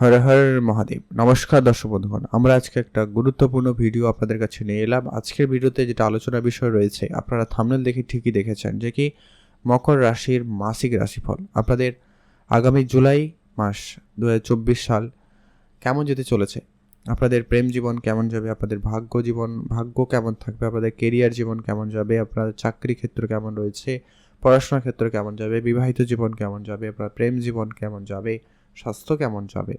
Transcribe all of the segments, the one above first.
হর হর মহাদেব। নমস্কার দর্শক বন্ধুগণ, আমরা আজকে একটা গুরুত্বপূর্ণ ভিডিও আপনাদের কাছে নিয়ে এলাম। আজকের ভিডিওতে যেটা আলোচনার বিষয় রয়েছে, আপনারা থামনেল দেখে ঠিকই দেখেছেন যে কি মকর রাশির মাসিক রাশিফল। আপনাদের আগামী জুলাই মাস দু হাজার চব্বিশ সাল কেমন যেতে চলেছে? আপনাদের প্রেম জীবন কেমন যাবে? আপনাদের ভাগ্য জীবন, ভাগ্য কেমন থাকবে? আপনাদের কেরিয়ার জীবন কেমন যাবে? আপনার চাকরি ক্ষেত্র কেমন রয়েছে? পড়াশোনার ক্ষেত্র কেমন যাবে? বিবাহিত জীবন কেমন যাবে? আপনার প্রেম জীবন কেমন যাবে? স্বাস্থ্য কেমন যাবে?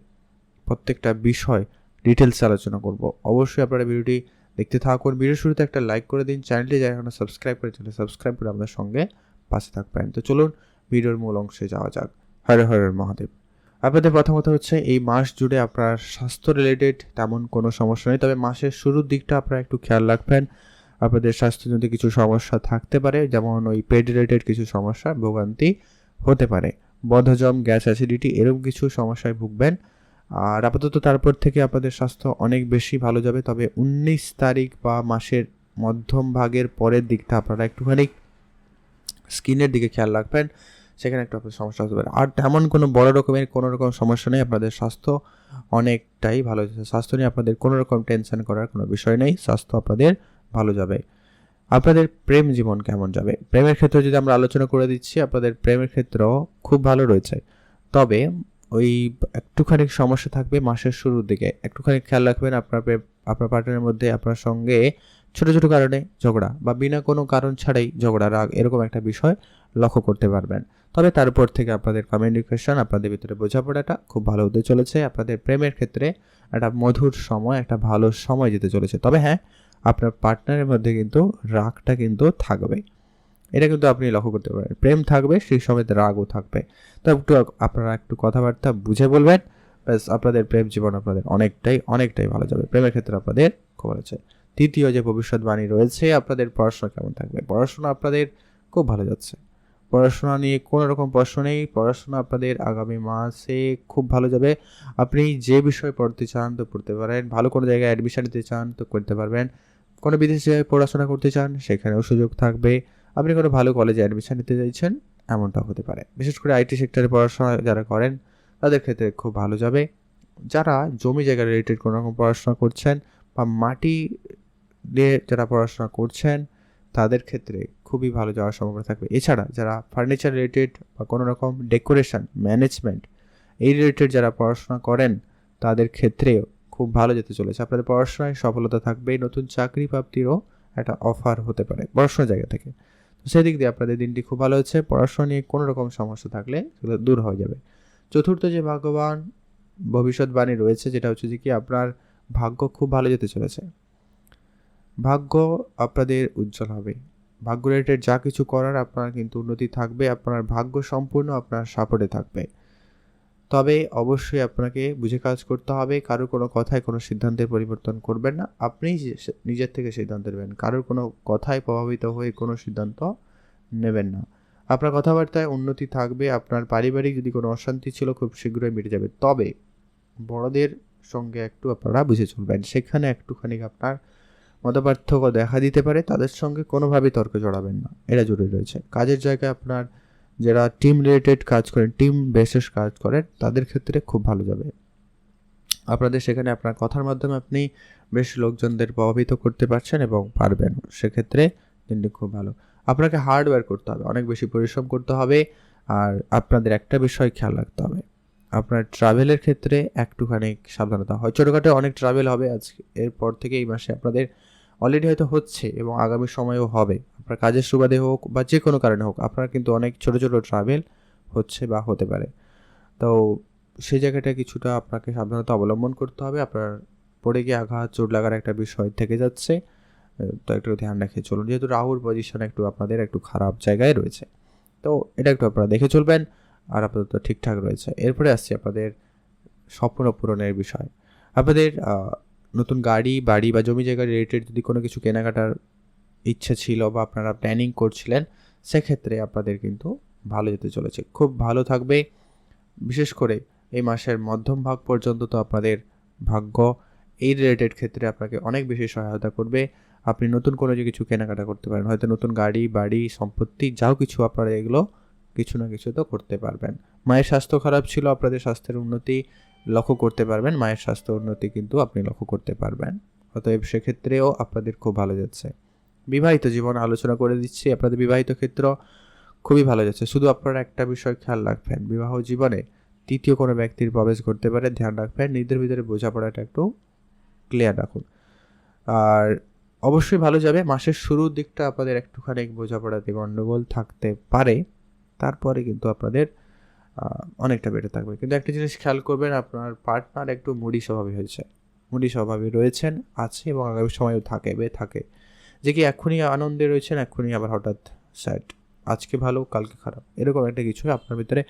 প্রত্যেকটা বিষয় ডিটেলস আলোচনা করব। অবশ্যই আপনারা ভিডিওটি দেখতে থাকুন। ভিডিও শুরুতে একটা লাইক করে দিন। চ্যানেলটি যারা এখনও সাবস্ক্রাইব করে চ্যানেল সাবস্ক্রাইব করে আপনার সঙ্গে পাশে থাকবেন। তো চলুন, ভিডিওর মূল অংশে যাওয়া যাক। হর হর মহাদেব। আপনাদের প্রথমত হচ্ছে, এই মাস জুড়ে আপনার স্বাস্থ্য রিলেটেড তেমন কোনো সমস্যা নেই। তবে মাসের শুরুর দিকটা আপনারা একটু খেয়াল রাখবেন। আপনাদের স্বাস্থ্যজনিত কিছু সমস্যা থাকতে পারে, যেমন ওই পেড রিলেটেড কিছু সমস্যা, ভোগান্তি হতে পারে। বদহজম, গ্যাস অ্যাসিডিটি এরকম কিছু সমস্যায় ভুগবেন। আর আপাতত তারপর থেকে আপনাদের স্বাস্থ্য অনেক বেশি ভালো যাবে। তবে উনিশ তারিখ বা মাসের মধ্যম ভাগের পরের দিকটা আপনারা একটুখানি স্কিনের দিকে খেয়াল রাখবেন। সেখানে একটু আপনার সমস্যা হতে পারে। আর তেমন কোনো বড় রকমের কোনো রকম সমস্যা নেই। আপনাদের স্বাস্থ্য অনেকটাই ভালো যাচ্ছে স্বাস্থ্য নিয়ে আপনাদের কোনো রকম টেনশন করার কোনো বিষয় নেই। স্বাস্থ্য আপনাদের ভালো যাবে। আপনাদের প্রেম জীবন কেমন যাবে? প্রেমের ক্ষেত্রে যদি আমরা আলোচনা করে দিচ্ছি, আপনাদের প্রেমের ক্ষেত্রেও খুব ভালো রয়েছে। তবে ওই একটুখানি সমস্যা থাকবে মাসের শুরুর দিকে। একটুখানি খেয়াল রাখবেন আপনার আপনার পার্টনারের মধ্যে, আপনার সঙ্গে ছোট ছোট কারণে ঝগড়া বা বিনা কোনো কারণ ছাড়াই ঝগড়া, রাগ এরকম একটা বিষয় লক্ষ্য করতে পারবেন। তবে তারপর থেকে আপনাদের কমিউনিকেশন আপনাদের ভিতরে বোঝাপড়াটা খুব ভালো হতে চলেছে। আপনাদের প্রেমের ক্ষেত্রে একটা মধুর সময়, একটা ভালো সময় যেতে চলেছে। তবে হ্যাঁ আপনার পার্টনারের মধ্যে কিন্তু রাগটা কিন্তু থাকবে এটা কিন্তু আপনি লক্ষ্য করতে পারেন। প্রেম থাকবে, সেই সময় রাগও থাকবে। তো একটু আপনারা একটু কথাবার্তা বুঝে বলবেন, ব্যাস আপনাদের প্রেম জীবন আপনাদের অনেকটাই অনেকটাই ভালো যাবে। প্রেমের ক্ষেত্রে আপনাদের খুব ভালো আছে তৃতীয় যে ভবিষ্যৎবাণী রয়েছে, আপনাদের পড়াশোনা কেমন থাকবে? পড়াশোনা আপনাদের খুব ভালো যাচ্ছে। পড়াশোনা নিয়ে কোনো রকম প্রশ্ন নেই। পড়াশোনা আপনাদের আগামী মাসে খুব ভালো যাবে। আপনি যে বিষয়ে পড়তে চান তো পড়তে পারেন। ভালো কোনো জায়গায় অ্যাডমিশন নিতে চান তো করতে পারবেন। কোনো বিদেশে পড়াশোনা করতে চান, সেখানেও সুযোগ থাকবে। আপনি কোনো ভালো কলেজে অ্যাডমিশন নিতে চাইছেন, এমনটা হতে পারে। বিশেষ করে আইটি সেক্টরে পড়াশোনা যারা করেন, তাদের ক্ষেত্রে খুব ভালো যাবে। যারা জমি জায়গা রিলেটেড কোনো রকম পড়াশোনা করছেন বা মাটি নিয়ে যারা পড়াশোনা করছেন, তাদের ক্ষেত্রে খুবই ভালো যাওয়ার সম্ভাবনা থাকবে। এছাড়া যারা ফার্নিচার রিলেটেড বা কোনো রকম ডেকোরেশন ম্যানেজমেন্ট এই রিলেটেড যারা পড়াশোনা করেন, তাদের ক্ষেত্রেও খুব ভালো যেতে চলেছে। আপনাদের পড়াশোনায় সফলতা থাকবে, নতুন চাকরি প্রাপ্তিরও একটা অফার হতে পারে, পড়াশোনার জায়গা থেকে। সেদিক দিয়ে আপনাদের দিনটি খুব ভালো হচ্ছে। পড়াশোনা নিয়ে কোনো রকম সমস্যা থাকলে সেগুলো দূর হয়ে যাবে। চতুর্থ যে ভাগ্যবান ভবিষ্যৎবাণী রয়েছে যেটা হচ্ছে যে কি আপনার ভাগ্য খুব ভালো যেতে চলেছে। ভাগ্য আপনাদের উজ্জ্বল হবে। ভাগ্য রিলেটেড যা কিছু করার আপনার কিন্তু উন্নতি থাকবে, আপনার ভাগ্য সম্পূর্ণ আপনার সাপোর্টে থাকবে। তবে অবশ্যই আপনাকে বুঝে কাজ করতে হবে, কারোর কোনো কথায় কোনো সিদ্ধান্তের পরিবর্তন করবেন না। আপনিই যে- নিজের থেকে সিদ্ধান্ত নেবেন, কারোর কোনো কথায় প্রভাবিত হয়ে কোনো সিদ্ধান্ত নেবেন না। আপনার কথাবার্তায় উন্নতি থাকবে, আপনার পারিবারিক যদি কোনো অশান্তি ছিল, খুব শীঘ্রই মিটে যাবে। তবে বড়দের সঙ্গে একটু আপনারা বুঝে চলবেন, সেখানে একটুখানি আপনার মতপার্থক্য দেখা দিতে পারে, তাদের সঙ্গে কোনোভাবেই তর্কে জড়াবেন না। এটা জরুরি রয়েছে। কাজের জায়গায় আপনার যারা টিম রিলেটেড কাজ করেন টিম বেসিস কাজ করেন, তাদের ক্ষেত্রে খুব ভালো যাবে। আপনাদের সেখানে আপনার কথার মাধ্যমে আপনি বেশ লোকজনদের প্রভাবিত করতে পারছেন এবং পারবেন। সেক্ষেত্রে দিনটি খুব ভালো। আপনাকে হার্ডওয়্যার করতে হবে, অনেক বেশি পরিশ্রম করতে হবে আর আপনাদের একটা বিষয় খেয়াল রাখতে হবে। আপনার ট্রাভেলের ক্ষেত্রে একটুখানি সাবধানতা হয়। ছোটোখাটো অনেক ট্রাভেল হবে আজকে এরপর থেকে এই মাসে আপনাদের অলরেডি হয়তো হচ্ছে এবং আগামী সময়েও হবে। আপনার কাজের সুবাদে হোক বা যে কোনো কারণে হোক, আপনার কিন্তু অনেক ছোটো ছোটো ট্রাভেল হচ্ছে বা হতে পারে। তো সেই জায়গাটা কিছুটা আপনাকে সাবধানতা অবলম্বন করতে হবে। আপনার পড়ে গিয়ে আঘাত, চোট লাগার একটা বিষয় থেকে যাচ্ছে। তো একটু ধ্যান রেখে চলুন। যেহেতু রাহুর পজিশন একটু আপনাদের একটু খারাপ জায়গায় রয়েছে। তো এটা একটু আপনারা দেখে চলবেন। আর আপাতত ঠিকঠাক রয়েছে। এরপরে আসছি আপনাদের স্বপ্ন পূরণের বিষয়। আপনাদের নতুন গাড়ি, বাড়ি বা জমি জায়গা রিলেটেড যদি কোনো কিছু কেনাকাটার ইচ্ছা ছিল বা আপনারা প্ল্যানিং করছিলেন, সেক্ষেত্রে আপনাদের কিন্তু ভালো যেতে চলেছে। খুব ভালো থাকবে। বিশেষ করে এই মাসের মধ্যম ভাগ পর্যন্ত তো আপনাদের ভাগ্য এই রিলেটেড ক্ষেত্রে আপনাকে অনেক বেশি সহায়তা করবে। আপনি নতুন কোনো যে কিছু কেনাকাটা করতে পারেন, হয়তো নতুন গাড়ি, বাড়ি, সম্পত্তি, যাও কিছু আপনারা এগুলো কিছু না কিছু তো করতে পারবেন। মায়ের স্বাস্থ্য খারাপ ছিল, আপনাদের স্বাস্থ্যের উন্নতি লক্ষ্য করতে পারবেন, মায়ের স্বাস্থ্য উন্নতি কিন্তু আপনি লক্ষ্য করতে পারবেন। অতএব সেক্ষেত্রেও আপনাদের খুব ভালো যাচ্ছে। বিবাহিত জীবন আলোচনা করে দিচ্ছি, আপনাদের বিবাহিত ক্ষেত্র খুবই ভালো যাচ্ছে। শুধু আপনারা একটা বিষয় খেয়াল রাখবেন, বিবাহ জীবনে তৃতীয় কোনো ব্যক্তির প্রবেশ করতে পারে, ধ্যান রাখবেন নিজেদের ভিতরে বোঝাপড়াটা একটু ক্লিয়ার রাখুন। আর অবশ্যই ভালো যাবে, মাসের শুরুর দিকটা আপনাদের একটুখানি বোঝাপড়াতে গণ্ডগোল থাকতে পারে, তারপরে কিন্তু আপনাদের অনেকটা বেটার থাকবে। কিন্তু একটা জিনিস খেয়াল করবেন, আপনার পার্টনার একটু মুডি স্বভাবে হয়েছে। মুডি স্বভাবে রয়েছেন, আছে এবং আগামী সময়ও থাকে বে থাকে। যে কি এক্ষুনি আনন্দে রয়েছেন, এক্ষুনি আবার হঠাৎ স্যাড আজকে ভালো, কালকে খারাপ। এরকম একটা কিছু আপনার ভিতরে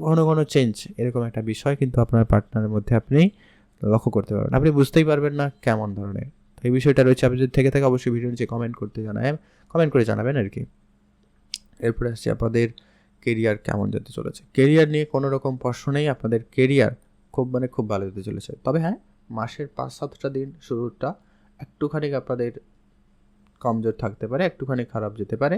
ঘন ঘন চেঞ্জ এরকম একটা বিষয় কিন্তু আপনার পার্টনারের মধ্যে আপনি লক্ষ্য করতে পারবেন। আপনি বুঝতেই পারবেন না কেমন ধরনের। তো এই বিষয়টা রয়েছে, আপনি যদি থেকে থাকে অবশ্যই ভিডিও নিচে কমেন্ট করতে জানাবেন। কমেন্ট করে জানাবেন আর কি। এরপরে আসছে আপনাদের কেরিয়ার কেমন যেতে চলেছে? কেরিয়ার নিয়ে কোনো রকম প্রশ্ন নেই, আপনাদের কেরিয়ার খুব মানে খুব ভালো যেতে চলেছে। তবে হ্যাঁ মাসের পাঁচ সাতটা দিন শুরুটা একটুখানি আপনাদের কমজোর থাকতে পারে, একটুখানি খারাপ যেতে পারে,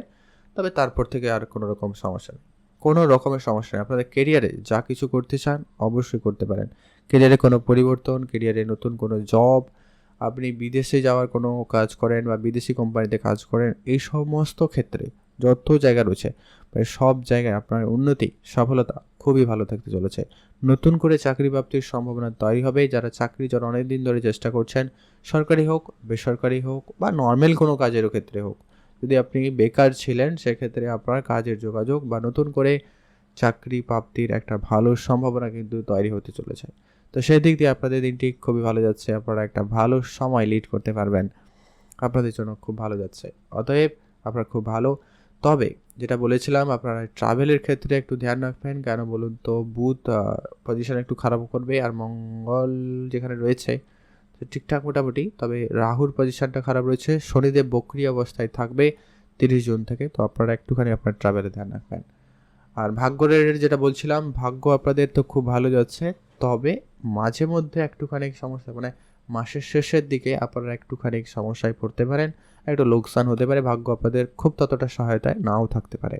তবে তারপর থেকে আর কোনো রকম সমস্যা নেই। কোনো রকমের সমস্যা নেই। আপনাদের কেরিয়ারে যা কিছু করতে চান অবশ্যই করতে পারেন। কেরিয়ারে কোনো পরিবর্তন কেরিয়ারে নতুন কোনো জব আপনি বিদেশে যাওয়ার কোনো কাজ করেন বা বিদেশি কোম্পানিতে কাজ করেন, এই সমস্ত ক্ষেত্রে যত জায়গা রয়েছে প্রায় সব জায়গায় আপনার উন্নতি, সফলতা খুবই ভালো থাকতে চলেছে। নতুন করে চাকরি প্রাপ্তির সম্ভাবনা তৈরি হবে। যারা চাকরি যারা অনেক দিন ধরে চেষ্টা করছেন, সরকারি হোক, বেসরকারি হোক বা নর্মাল কোনো কাজেরও ক্ষেত্রে হোক, যদি আপনি বেকার ছিলেন, সেক্ষেত্রে আপনার কাজের যোগাযোগ বা নতুন করে চাকরি প্রাপ্তির একটা ভালো সম্ভাবনা কিন্তু তৈরি হতে চলেছে। তো সেই দিক দিয়ে আপনাদের দিনটি খুবই ভালো যাচ্ছে। আপনারা একটা ভালো সময় লিড করতে পারবেন। আপনাদের জন্য খুব ভালো যাচ্ছে। অতএব আপনারা খুব ভালো তবে যেটা বলেছিলাম, আপনারা ট্রাভেলের ক্ষেত্রে একটু ধ্যান রাখবেন। কেন বলুন তো, বুধ পজিশন একটু খারাপ করবে আর মঙ্গল যেখানে রয়েছে ঠিকঠাক মোটামুটি। তবে রাহুর পজিশনটা খারাপ রয়েছে, শনিদেব বক্রি অবস্থায় থাকবে তিরিশ জুন থেকে, তো আপনারা একটুখানি আপনার ট্রাভেলে ধ্যান রাখবেন। আর ভাগ্যের যেটা বলছিলাম, ভাগ্য আপনাদের তো খুব ভালো যাচ্ছে, তবে মাঝে মধ্যে একটুখানি সমস্যা মানে মাসের শেষের দিকে আপনারা একটুখানি সমস্যায় পড়তে পারেন, একটু লোকসান হতে পারে, ভাগ্য আপনাদের খুব ততটা সহায়তায় নাও থাকতে পারে।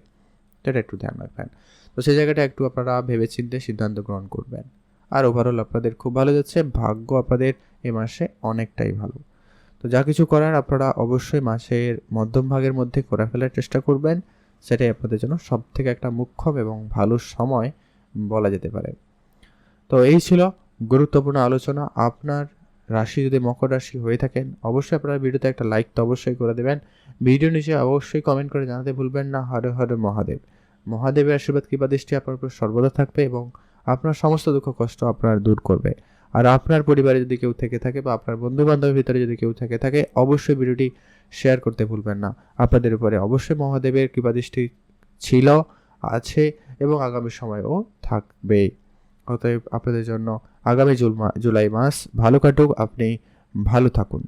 এটা একটু ধ্যান রাখবেন। তো সেই জায়গাটা একটু আপনারা ভেবেচিন্তে সিদ্ধান্ত গ্রহণ করবেন। আর ওভারঅল আপনাদের খুব ভালো যাচ্ছে, ভাগ্য আপনাদের এ মাসে অনেকটাই ভালো। তো যা কিছু করার আপনারা অবশ্যই মাসের মধ্যম ভাগের মধ্যে করে ফেলার চেষ্টা করবেন। সেটাই আপনাদের জন্য সব থেকে একটা মুখ্যম এবং ভালো সময় বলা যেতে পারে। তো এই ছিল গুরুত্বপূর্ণ আলোচনা আপনার রাশি যদি মকর রাশি হয়ে থাকেন, অবশ্যই আপনারা ভিডিওতে একটা লাইক তো অবশ্যই করে দেবেন। ভিডিও নিচে অবশ্যই কমেন্ট করে জানাতে ভুলবেন না। হরে হরে মহাদেব। মহাদেবের আশীর্বাদ, কৃপা, দৃষ্টি আপনার উপর সর্বদা থাকবে এবং আপনার সমস্ত দুঃখ, কষ্ট আপনার দূর করবে। আর আপনার পরিবারে যদি কেউ থেকে থাকে বা আপনার বন্ধু বান্ধবের ভিতরে যদি কেউ থেকে থাকে, অবশ্যই ভিডিওটি শেয়ার করতে ভুলবেন না। আপনাদের উপরে অবশ্যই মহাদেবের কৃপা, দৃষ্টি ছিল, আছে এবং আগামী সময়েও থাকবে। অতএব আপনাদের জন্য আগামী জুল জুলাই মাস ভালো কাটুক আপনি ভালো থাকুন।